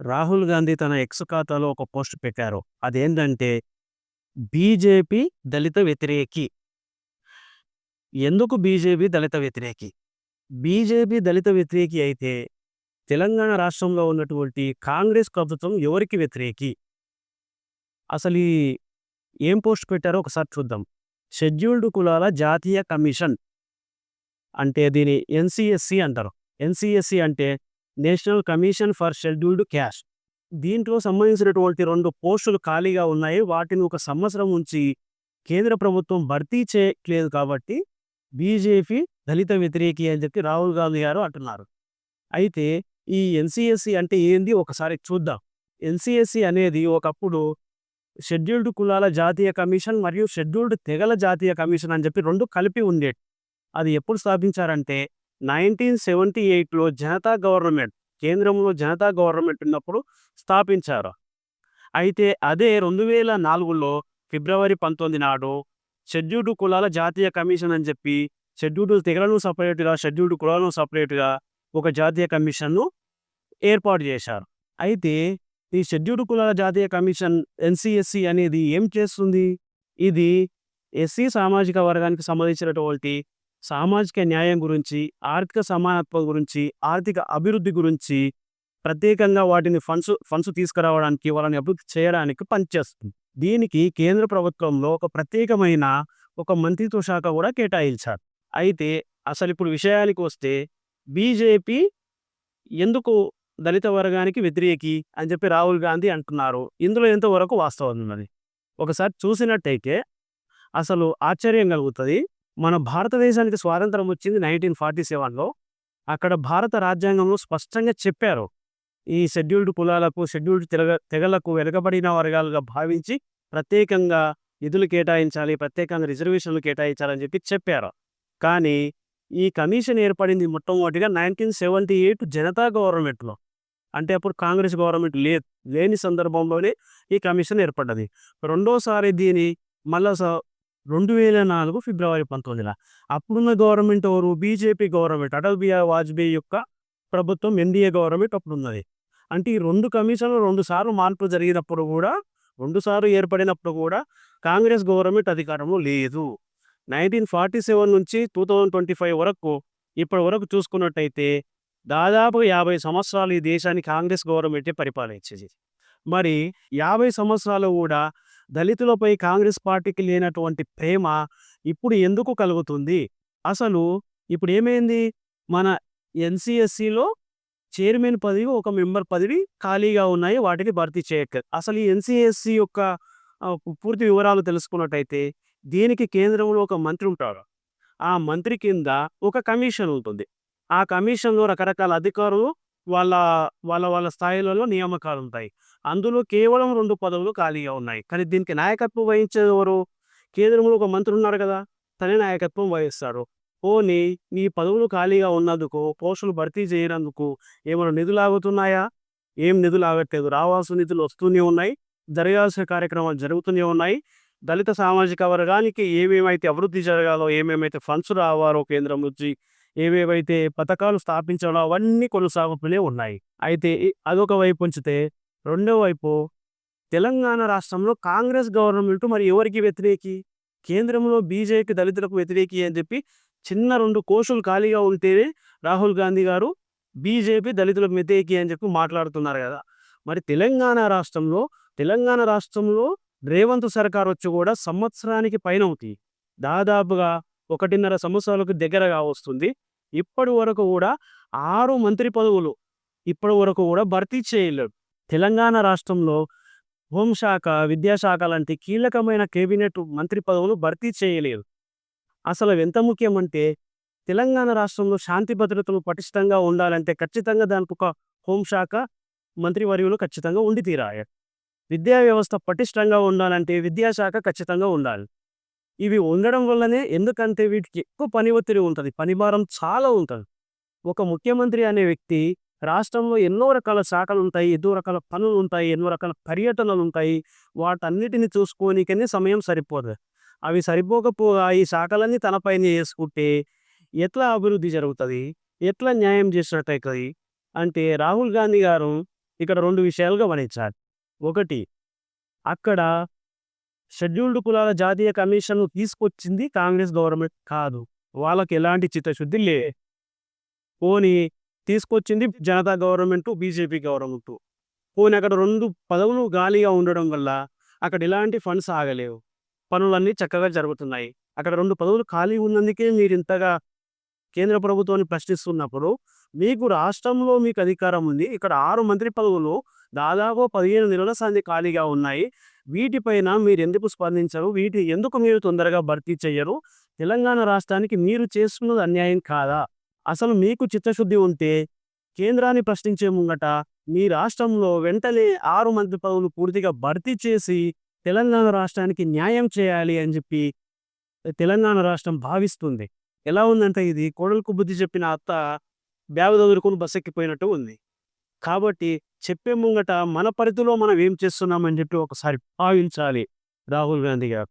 రాహుల్ గాంధీ తన ఎక్స్ ఖాతాలో ఒక పోస్ట్ పెట్టారు. అదేంటంటే బీజేపీ దళిత వ్యతిరేకి. ఎందుకు బీజేపీ దళిత వ్యతిరేకి? బీజేపీ దళిత వ్యతిరేకి అయితే తెలంగాణ రాష్ట్రంలో ఉన్నటువంటి కాంగ్రెస్ ప్రభుత్వం ఎవరికి వ్యతిరేకి? అసలు ఈ ఏం పోస్ట్ పెట్టారో ఒకసారి చూద్దాం. షెడ్యూల్డ్ కులాల జాతీయ కమిషన్ అంటే దీని ఎన్సిఎస్సి అంటారు. ఎన్సిఎస్సి అంటే National Commission for Scheduled Caste దీంట్లో సంబంధించినటువంటి రెండు పోస్టులు ఖాళీగా ఉన్నాయి. వాటిని ఒక సంవత్సరం ఉంచి కేంద్ర ప్రభుత్వం భర్తీ చేయట్లేదు కాబట్టి బీజేపీ దళిత వ్యతిరేకి అని చెప్పి రాహుల్ గాంధీ గారు అంటున్నారు. అయితే ఈ ఎన్సిఎస్సి అంటే ఏంది ఒకసారి చూద్దాం. ఎన్సిఎస్సి అనేది ఒకప్పుడు షెడ్యూల్డ్ కులాల జాతీయ కమిషన్ మరియు షెడ్యూల్డ్ తెగల జాతీయ కమిషన్ అని చెప్పి రెండు కలిపి ఉండేది. అది ఎప్పుడు స్థాపించారంటే నైన్టీన్ సెవెంటీ ఎయిట్లో జనతా గవర్నమెంట్ కేంద్రంలో జనతా గవర్నమెంట్ ఉన్నప్పుడు స్థాపించారు. అయితే అదే రెండు వేల నాలుగులో ఫిబ్రవరి పంతొమ్మిది నాడు షెడ్యూల్డ్ కులాల జాతీయ కమిషన్ అని చెప్పి షెడ్యూల్డ్ తెగలను సపరేట్గా షెడ్యూల్డ్ కులాలను సపరేట్గా ఒక జాతీయ కమిషన్ను ఏర్పాటు చేశారు. అయితే ఈ షెడ్యూల్డ్ కులాల జాతీయ కమిషన్ ఎన్సిఎస్సి అనేది ఏం చేస్తుంది? ఇది ఎస్సీ సామాజిక వర్గానికి సంబంధించినటువంటి సామాజిక న్యాయం గురించి, ఆర్థిక సమానత్వం గురించి, ఆర్థిక అభివృద్ధి గురించి ప్రత్యేకంగా వాటిని ఫండ్స్ ఫండ్స్ తీసుకురావడానికి వాళ్ళని అభివృద్ధి చేయడానికి పనిచేస్తుంది. దీనికి కేంద్ర ప్రభుత్వంలో ఒక ప్రత్యేకమైన ఒక మంత్రిత్వ శాఖ కూడా కేటాయించారు. అయితే అసలు ఇప్పుడు విషయానికి వస్తే బీజేపీ ఎందుకు దళిత వర్గానికి వ్యతిరేకి అని చెప్పి రాహుల్ గాంధీ అంటున్నారు. ఇందులో ఎంతవరకు వాస్తవం ఉన్నది? ఒకసారి చూసినట్టయితే అసలు ఆశ్చర్యం కలుగుతుంది. మన భారతదేశానికి స్వాతంత్రం వచ్చింది నైన్టీన్ ఫార్టీ సెవెన్లో. అక్కడ భారత రాజ్యాంగంలో స్పష్టంగా చెప్పారు. ఈ షెడ్యూల్డ్ కులాలకు, షెడ్యూల్డ్ తెగ తెగలకు వెనుకబడిన వర్గాలుగా భావించి ప్రత్యేకంగా నిధులు కేటాయించాలి, ప్రత్యేకంగా రిజర్వేషన్లు కేటాయించాలని చెప్పి చెప్పారు. కానీ ఈ కమిషన్ ఏర్పడింది మొట్టమొదటిగా నైన్టీన్ సెవెంటీ ఎయిట్ జనతా గవర్నమెంట్లో. అంటే అప్పుడు కాంగ్రెస్ గవర్నమెంట్ లే లేని సందర్భంలోనే ఈ కమిషన్ ఏర్పడ్డది. రెండోసారి దీని మళ్ళా స రెండు వేల నాలుగు ఫిబ్రవరి పంతొమ్మిదిన అప్పుడున్న గవర్నమెంట్ ఎవరు? BJP government. అటల్ బిహారీ వాజ్పేయి యొక్క ప్రభుత్వం ఎన్డీఏ గవర్నమెంట్ అప్పుడున్నది. అంటే ఈ రెండు కమిషన్లు రెండు సార్లు మార్పులు జరిగినప్పుడు కూడా రెండు సార్లు ఏర్పడినప్పుడు కూడా కాంగ్రెస్ గవర్నమెంట్ అధికారంలో లేదు. నైన్టీన్ ఫార్టీ సెవెన్ నుంచి టూ థౌజండ్ ట్వంటీ ఫైవ్ వరకు ఇప్పటి వరకు చూసుకున్నట్టయితే దాదాపు యాభై సంవత్సరాలు ఈ దేశాన్ని కాంగ్రెస్ గవర్నమెంటే పరిపాలించేది. మరి యాభై సంవత్సరాలు కూడా దళితులపై కాంగ్రెస్ పార్టీకి లేనటువంటి ప్రేమ ఇప్పుడు ఎందుకు కలుగుతుంది? అసలు ఇప్పుడు ఏమైంది? మన ఎన్సిఎస్సిలో చైర్మన్ పదవి, ఒక మెంబర్ పదవి ఖాళీగా ఉన్నాయి. వాటిని భర్తీ చేయక అసలు ఈ ఎన్సిఎస్సి యొక్క పూర్తి వివరాలు తెలుసుకున్నట్టయితే దీనికి కేంద్రంలో ఒక మంత్రి ఉంటారు. ఆ మంత్రి కింద ఒక కమిషన్ ఉంటుంది. ఆ కమిషన్‌లో రకరకాల అధికారులు వాళ్ళ వాళ్ళ వాళ్ళ స్థాయిలలో నియామకాలు ఉంటాయి. అందులో కేవలం రెండు పదవులు ఖాళీగా ఉన్నాయి. కానీ దీనికి నాయకత్వం వహించేది ఎవరు? కేంద్రంలో ఒక మంత్రి ఉన్నారు కదా! తనే నాయకత్వం వహిస్తాడు. పోనీ ఈ పదవులు ఖాళీగా ఉన్నందుకు, పోస్టులు భర్తీ చేయనందుకు ఏమైనా నిధులు ఆగుతున్నాయా? ఏం నిధులు ఆగట్లేదు. రావాల్సిన నిధులు వస్తూనే ఉన్నాయి. జరగాల్సిన కార్యక్రమాలు జరుగుతూనే ఉన్నాయి. దళిత సామాజిక వర్గానికి ఏమేమైతే అభివృద్ధి జరగాలో, ఏమేమైతే ఫండ్స్ రావాలో కేంద్రం నుంచి, ఏవేవైతే పథకాలు స్థాపించాలో అవన్నీ కొనసాగుతూనే ఉన్నాయి. అయితే అదొక వైపు ఉంచితే, రెండో వైపు తెలంగాణ రాష్ట్రంలో కాంగ్రెస్ గవర్నమెంట్ మరి ఎవరికి వ్యతిరేకి? కేంద్రంలో బీజేపీ దళితులకు వ్యతిరేకి అని చెప్పి చిన్న 2 కోశాలు ఖాళీగా ఉంటేనే రాహుల్ గాంధీ గారు బీజేపీ దళితులకు వ్యతిరేకి అని చెప్పి మాట్లాడుతున్నారు కదా! మరి తెలంగాణ రాష్ట్రంలో తెలంగాణ రాష్ట్రంలో రేవంత్ సర్కార్ వచ్చి కూడా సంవత్సరానికి పైనవుతుంది. దాదాపుగా 1.5 సంవత్సరాలకు దగ్గరగా వస్తుంది. ఇప్పటి వరకు కూడా ఆరు మంత్రి పదవులు ఇప్పటి వరకు కూడా భర్తీ చేయలేదు. తెలంగాణ రాష్ట్రంలో హోంశాఖ, విద్యాశాఖ లాంటి కీలకమైన కేబినెట్ మంత్రి పదవులు భర్తీ చేయలేదు. అసలు ఎంత ముఖ్యమంటే తెలంగాణ రాష్ట్రంలో శాంతి భద్రతలు పటిష్టంగా ఉండాలంటే ఖచ్చితంగా దానికొక హోంశాఖ మంత్రివర్యులు ఖచ్చితంగా ఉండి తీరాలి. విద్యా వ్యవస్థ పటిష్టంగా ఉండాలంటే విద్యాశాఖ ఖచ్చితంగా ఉండాలి. ఇవి ఉండడం వల్లనే ఎందుకంటే వీటికి ఎక్కువ పని ఒత్తిడి ఉంటుంది. పని భారం చాలా ఉంటుంది. ఒక ముఖ్యమంత్రి అనే వ్యక్తి రాష్ట్రంలో ఎన్నో రకాల శాఖలు ఉంటాయి ఎన్నో రకాల పనులు ఉంటాయి ఎన్నో రకాల పర్యటనలు ఉంటాయి. వాటన్నిటిని చూసుకోనీకనే సమయం సరిపోదు. అవి సరిపోకపోగా ఈ శాఖలన్నీ తనపైనే చేసుకుంటే ఎట్లా అభివృద్ధి జరుగుతుంది? ఎట్లా న్యాయం చేసినట్టయితది? అంటే రాహుల్ గాంధీ గారు ఇక్కడ రెండు విషయాలు గమనించాలి. ఒకటి అక్కడ షెడ్యూల్డ్ కులాల జాతీయ కమిషన్ తీసుకొచ్చింది కాంగ్రెస్ గవర్నమెంట్ కాదు. వాళ్ళకి ఎలాంటి చిత్తశుద్ధి లే పోనీ తీసుకొచ్చింది జనతా గవర్నమెంట్ బీజేపీ గవర్నమెంట్. పోనీ అక్కడ రెండు పదవులు గాలిగా ఉండడం వల్ల అక్కడ ఎలాంటి ఫండ్స్ ఆగలేవు. పనులన్నీ చక్కగా జరుగుతున్నాయి. అక్కడ రెండు పదవులు ఖాళీ ఉన్నందుకే మీరు ఇంతగా కేంద్ర ప్రభుత్వాన్ని ప్రశ్నిస్తున్నప్పుడు మీకు రాష్ట్రంలో మీకు అధికారం ఉంది. ఇక్కడ ఆరు మంత్రి పదవులు దాదాపు పదిహేను నెలల సంది ఖాళీగా ఉన్నాయి. వీటిపైన మీరు ఎందుకు స్పందించరు? వీటి ఎందుకు మీరు తొందరగా భర్తీ చేయరు తెలంగాణ రాష్ట్రానికి మీరు చేస్తున్నది అన్యాయం కాదా? అసలు మీకు చిత్తశుద్ధి ఉంటే కేంద్రాన్ని ప్రశ్నించే ముంగట మీ రాష్ట్రంలో వెంటనే ఆరు మంత్రి పదవులు పూర్తిగా భర్తీ చేసి తెలంగాణ రాష్ట్రానికి న్యాయం చేయాలి అని చెప్పి తెలంగాణ రాష్ట్రం భావిస్తుంది. ఎలా ఉందంటే ఇది కోడలకు బుద్ధి చెప్పిన అత్త బ్యాగు దొరుకుని బస్ ఎక్కిపోయినట్టు ఉంది. కాబట్టి చెప్పే ముంగట మన పరిధిలో మనం ఏం చేస్తున్నామని చెప్పి ఒకసారి భావించాలి రాహుల్ గాంధీ గారు.